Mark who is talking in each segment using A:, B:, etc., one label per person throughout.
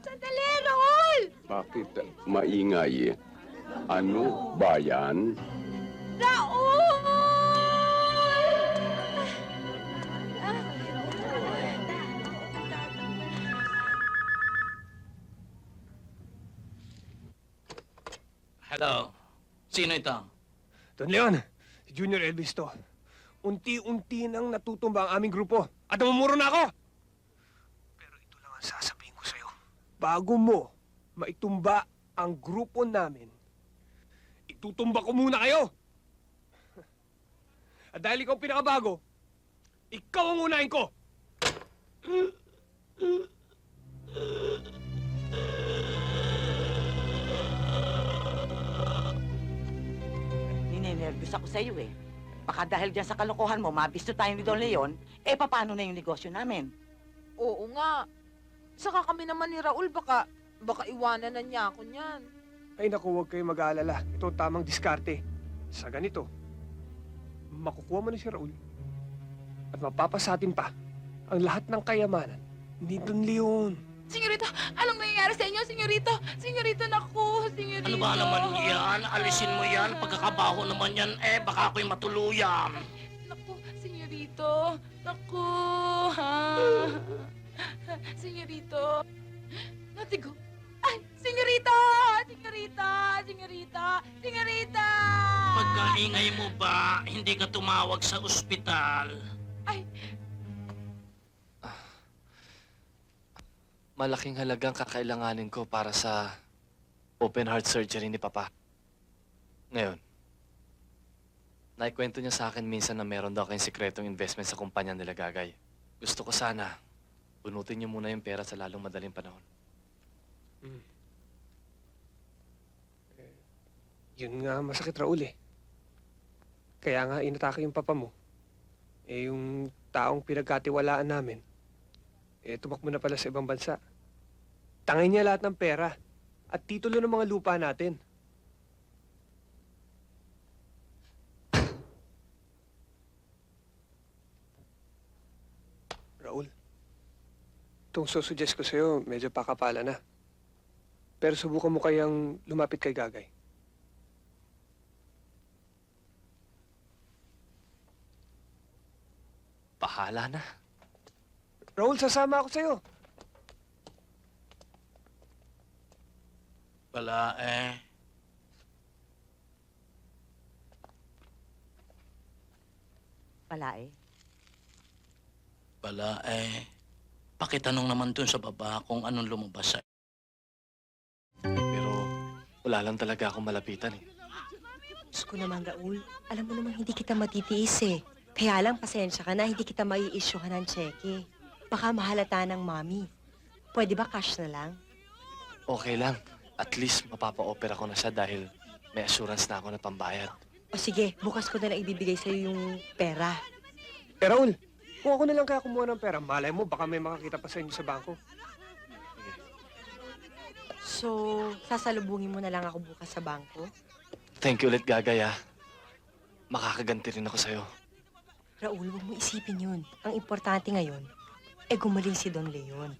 A: Sandali, Raul!
B: Bakit maingay? Ano ba yan?
A: Raul!
C: Hello. Sino ito?
D: Don Leon, si Junior Elvis to. Unti-unti nang natutumba ang aming grupo at namumuro na ako! Pero ito lang ang sasabihin ko sa'yo. Bago mo maitumba ang grupo namin, itutumba ko muna kayo! At dahil ikaw ang pinakabago, ikaw ang unahin ko!
E: Ninenervous ako sa iyo eh. Baka dahil dyan sa kalokohan mo, mabisto tayo ni Don Leon, eh paano na yung negosyo namin?
A: Oo nga. Saka kami naman ni Raul, baka, baka iwanan na niya ako niyan.
D: Ay naku, huwag kayong mag-aalala. Ito ang tamang diskarte. Sa ganito, makukuha mo na si Raul at mapapasatin pa ang lahat ng kayamanan ni Don Leon.
A: Senyorito, anong nangyayari sa inyo, senyorito? Senyorito, naku, senyorito.
C: Ano ba naman yan? Alisin mo yan. Pagkakabaho naman yan. Eh, baka ako'y matuluyan.
A: Naku, senyorito. Naku, ha? Senyorito. Natigo. Ay, senyorito! Senyorita! Senyorita! Senyorita!
C: Pagkaingay mo ba, hindi ka tumawag sa ospital?
A: Ay,
F: Malaking halagang kakailanganin ko para sa open heart surgery ni Papa. Ngayon, naikwento niya sa akin minsan na meron daw kayong sikretong investment sa kumpanya nila Gagay. Gusto ko sana, bunutin niyo muna yung pera sa lalong madaling panahon.
D: Yun nga masakit, Raul eh. Kaya nga inatake yung papa mo. Eh yung taong pinagkatiwalaan namin, eh tumakbo na pala sa ibang bansa. Tangay niya lahat ng pera at titulo ng mga lupa natin. Raul, itong susuggest ko sa'yo, medyo pakapala na. Pero subukan mo kayang lumapit kay Gagay.
F: Bahala na.
D: Raul, sasama ako sa'yo.
C: Wala eh.
E: Wala eh.
C: Wala eh. Pakitanong naman dun sa baba kung anong lumabas sa...
F: Pero wala lang talaga akong malapitan eh.
G: Diyos ko naman, Raul. Alam mo naman hindi kita matitiis eh. Kaya lang, pasensya ka na, hindi kita mai-issuehan ng cheque. Baka mahalata ng mami. Pwede ba cash na lang?
F: Okay lang. At least mapapa-opera ko na siya dahil may assurance na ako na pambayad.
G: O sige, bukas ko na lang ibibigay sa'yo yung pera.
D: Eh, Raul, kung ako na lang kaya kumuha ng pera, malay mo, baka may makakita pa sa inyo sa bangko.
G: So, sasalubungin mo na lang ako bukas sa bangko?
F: Thank you ulit, Gagay ah. Makakaganti rin ako sa'yo.
G: Raul, huwag mo isipin yun. Ang importante ngayon, eh gumaling si Don Leon.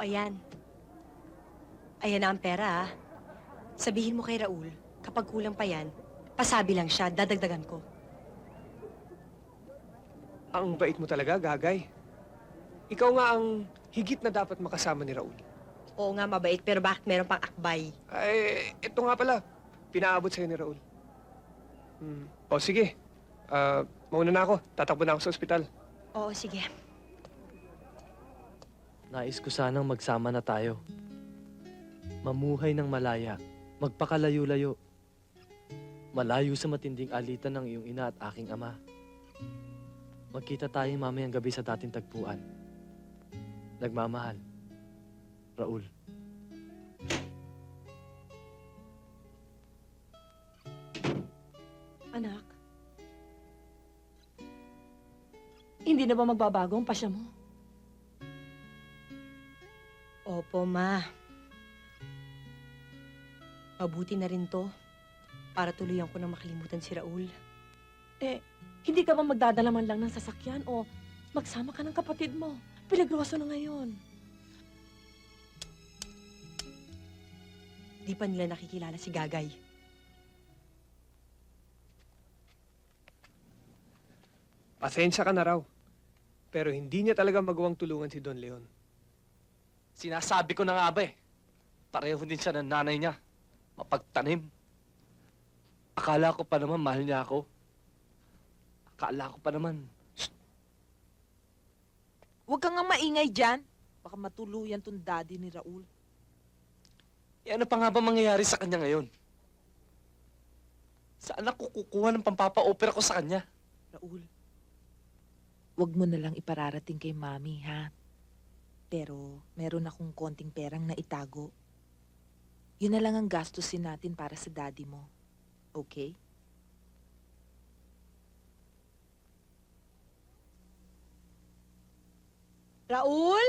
G: O, ayan. Ayan na ang pera, ah. Sabihin mo kay Raul, kapag kulang pa yan, pasabi lang siya, dadagdagan ko.
D: Ang bait mo talaga, Gagay. Ikaw nga ang higit na dapat makasama ni Raul.
G: Oo nga, mabait, pero bakit meron pang akbay?
D: Ay, ito nga pala. Pinaabot sa'yo ni Raul. Hmm. O, sige. Ah, mauna na ako. Tatakbo na ako sa ospital.
G: Oo, sige.
F: Nais ko sanang magsama na tayo. Mamuhay ng malaya. Magpakalayo-layo. Malayo sa matinding alitan ng iyong ina at aking ama. Magkita tayo mamayang gabi sa dating tagpuan. Nagmamahal. Raul.
H: Anak, hindi na ba magbabago ang pasya mo?
G: Opo, ma. Mabuti na rin to. Para tuluyan ko na makalimutan si Raul.
H: Hindi ka ba magdadala man lang ng sasakyan o magsama ka ng kapatid mo? Piligroso na ngayon.
G: Di pa nila nakikilala si Gagay.
D: Pasensya ka na raw. Pero hindi niya talaga magawang tulungan si Don Leon.
F: Sinasabi ko na nga ba eh. Pareho din siya ng nanay niya. Mapagtanim. Akala ko pa naman mahal niya ako. Akala ko pa naman.
A: Huwag kang nga maingay dyan. Baka matuluyan tong daddy ni Raul.
F: Eh ano pa nga ba mangyayari sa kanya ngayon? Saan ako kukuha ng pampapa-opera ko sa kanya?
A: Raul, wag mo na lang ipararating kay Mami, ha? Pero meron akong konting perang na itago. Yun na lang ang gastusin natin para sa daddy mo. Okay?
G: Raul!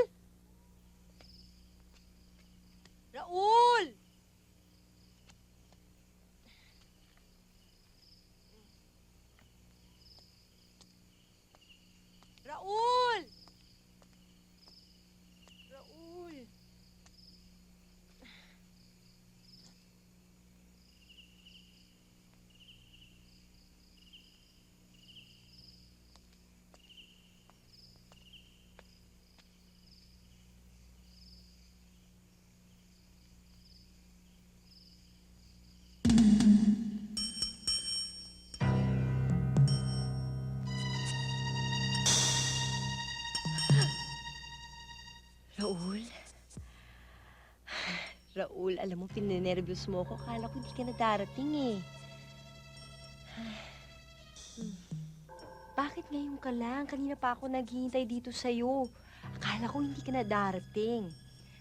G: Raul! Raul! Raul, alam mo, pininervyos mo ako. Kala ko hindi ka na darating eh. Bakit ngayon ka lang? Kanina pa ako naghihintay dito sa'yo. Akala ko hindi ka na darating.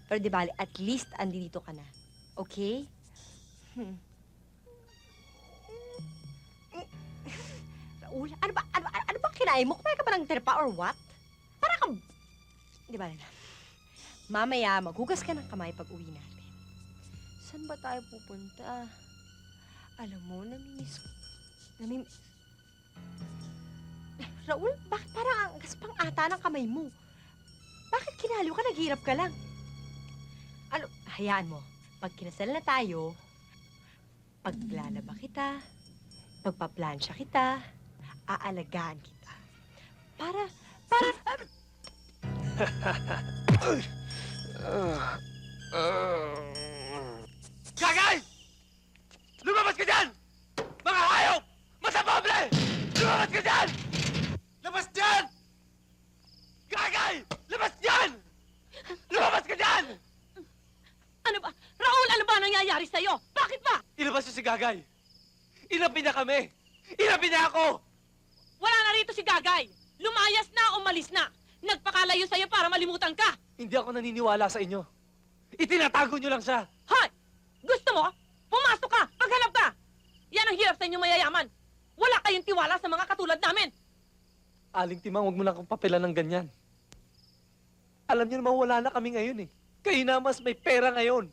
G: Pero di bali, at least andito ka na. Okay? Hmm. Raul, ano ba, ano, ano, ano ba kinain mo? Kumain ka ba ng terpa or what? Para kang... Di ba na? Mamaya, maghugas ka ng kamay pag uwi natin. Saan ba tayo pupunta? Alam mo, namimiss ko. Namimiss... Eh, Raul, bakit parang ang gaspang ata ng kamay mo? Bakit kinaliw ka? Naghirap ka lang. Ano, hayaan mo. Pag kinasal na tayo, paglalaba kita, pagpaplansya kita, aalagaan kita. Para, para,
F: Gagay! Lumabas ka dyan! Mga hayop! Masabable! Lumabas ka dyan! Labas dyan! Gagay! Labas dyan! Lumabas ka dyan!
H: Ano ba? Raul, ano ba nangyayari sa'yo? Bakit ba?
F: Ilabas niyo si Gagay! Inabi na kami! Inabi na ako!
H: Wala na rito si Gagay. Lumayas na, umalis na. Nagpakalayo sa'yo para malimutan ka.
F: Hindi ako naniniwala sa inyo. Itinatago niyo lang siya.
H: Hoy! Gusto mo? Pumasok ka! Maghanap ka! Yan ang hirap sa inyo mayayaman. Wala kayong tiwala sa mga katulad namin.
F: Aling Timang, huwag mo lang akong papilan ng ganyan. Alam niyo naman wala na kami ngayon eh. Kayo na mas may pera ngayon.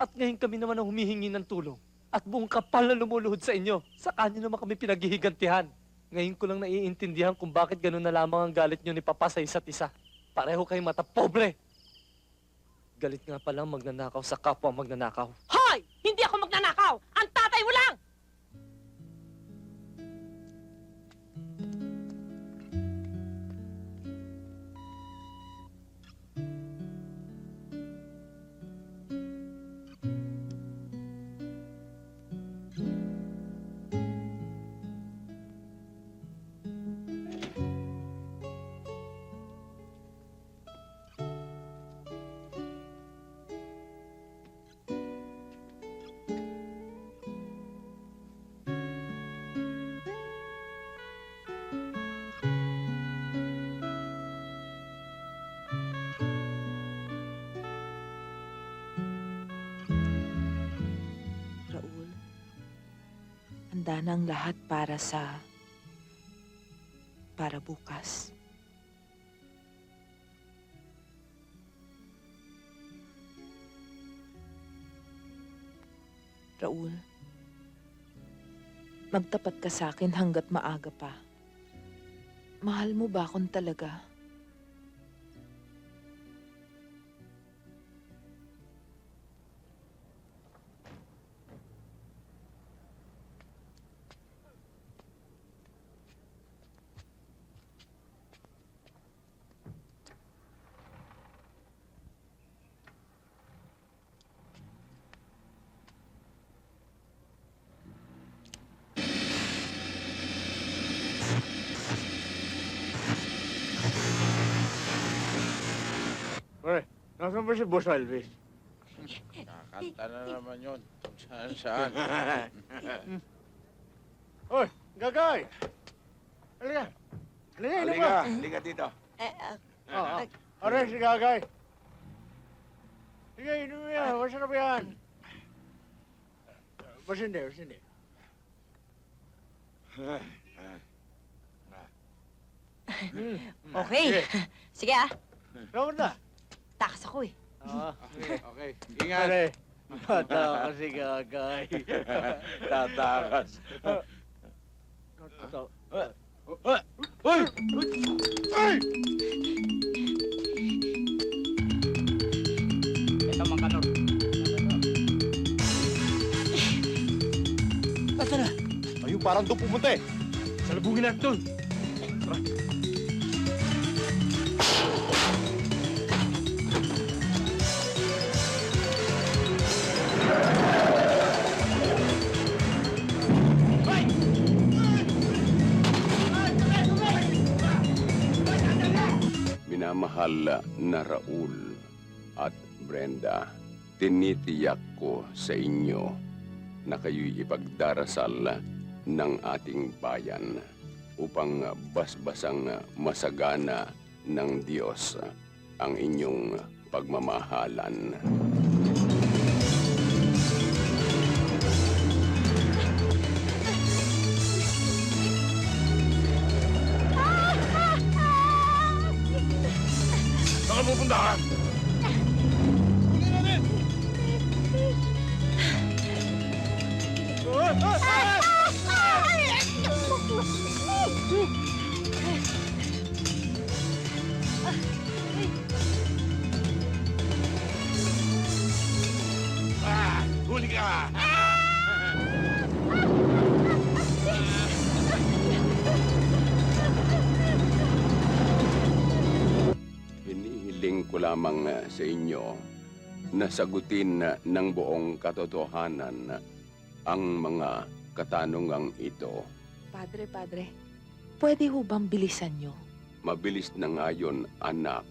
F: At ngayon kami naman ang humihingi ng tulong. At buong kapal na lumuluhod sa inyo. Sa kanyo naman kami pinaghihigantihan. Ngayon ko lang naiintindihan kung bakit ganun na lamang ang galit niyo ni Papa sa isa't isa. Pareho kayong mata pobre. Galit nga palang magnanakaw sa kapwa magnanakaw.
H: Hoy! Hindi ako magnanakaw! Ang tatay mo lang!
A: Handa na ang lahat para sa... para bukas. Raul, magtapat ka sa akin hanggat maaga pa. Mahal mo ba akong talaga?
I: Nasaan ba si Boss Alves?
J: Kakanta na naman yun. Saan saan.
I: Hoy, gagay! Halika! Halika, halika!
J: Halika, halika dito.
G: Eh, ah,
I: Oo. Aray, si gagay! Sige, inom mo yan. Masarap yan. Mas hindi, mas hindi.
G: okay. Sige ah.
I: Saan na?
G: Takas ako eh.
I: Oo.
J: Okay, okay. Ingat.
I: Aray, bata ka si gagay.
J: Tatakas.
I: Ito.
J: Hoy!
I: Ay!
C: Ito mga kanor.
I: Ayun, parang doon pumunta eh.
D: Salubungin natin doon.
B: Minamahal na Raul at Brenda, tinitiyak ko sa inyo na kayo'y ipagdarasal ng ating bayan upang basbasang masagana ng Diyos ang inyong pagmamahalan. Lamang uh, sa inyo na sagutin uh, ng buong katotohanan ang mga katanungang ito.
A: Padre, padre, pwede ho bang bilisan nyo?
B: Mabilis na ngayon, anak.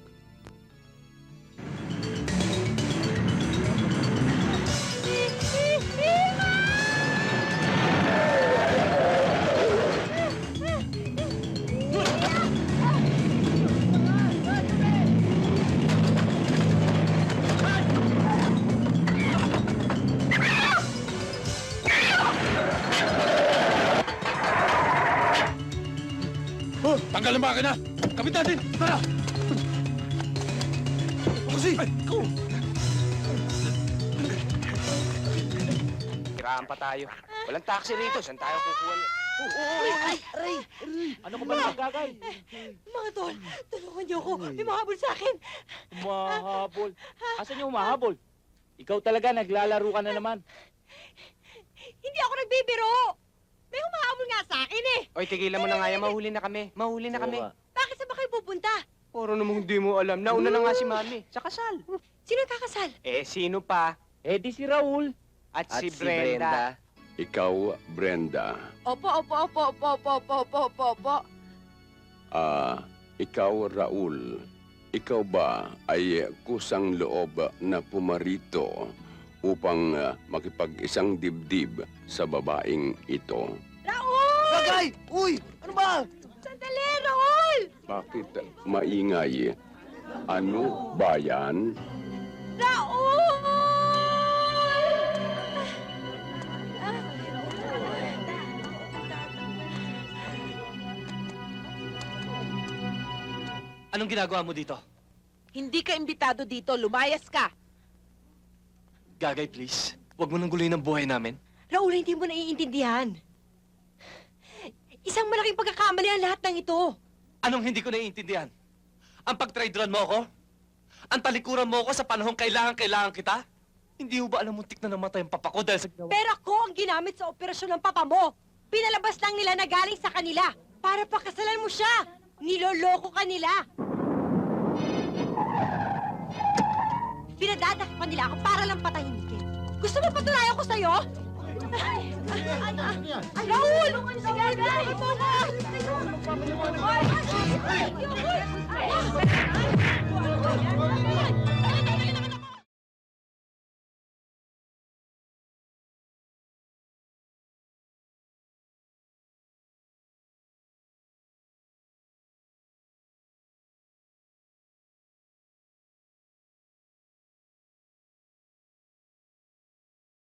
J: Tanggalin ba na? Kapit natin! Tara! Kasi! Ay, ikaw!
C: Tiraan pa tayo. Walang taxi rito. Saan tayo kukuha?
F: Ano ko ba naman gagay?
G: Mga tol, tulungan niyo ako. May mahabol sa akin.
F: Humahabol. Asan yung humahabol? Ikaw talaga, naglalaro ka na naman.
G: Hindi ako nagbibiro. May humahabol nga sa akin eh.
C: Oy, tigilan mo na nga yan. Mahuli na kami. Mahuli na kami.
G: Bakit saan ba kayo pupunta?
C: Puro namang hindi mo alam. Nauna na nga si Mami. Sa kasal.
G: Sino kakasal?
C: Eh, sino pa?
F: Eh di si Raul.
C: At, si, Brenda.
B: Ikaw, Brenda,
A: Opo, opo, opo, opo, opo, opo, opo, opo, opo.
B: ah, ikaw, Raul, ikaw ba ay kusang loob na pumarito upang ah, makipag-isang dibdib sa babaeng ito?
I: Gagay! Uy! Ano ba?
G: Sandali, Raul!
B: Bakit maingay? Ano ba yan?
G: Raul!
F: Anong ginagawa mo dito?
A: Hindi ka imbitado dito, lumayas ka.
F: Gagay, please. Huwag mo nang guloy ng buhay namin.
G: Raul, hindi mo naiintindihan. Isang malaking pagkakamali ang lahat ng ito.
F: Anong hindi ko naiintindihan? Ang pagtraidoran mo ako? Ang talikuran mo ako sa panahong kailangan-kailangan kita? Hindi mo ba alam muntik na namatay ang papa ko dahil sa ginawa?
G: Pero ako ang ginamit sa operasyon ng papa mo. Pinalabas lang nila na galing sa kanila. Para pakasalan mo siya. Niloloko ka nila. Pinadatakpan nila ako para lang patahimikin. Gusto mo patunayan ko sa'yo? Ano? Ay, ay, Raul! Tulungan si Gaga! Tulungan! Tulungan! Tulungan! Tulungan!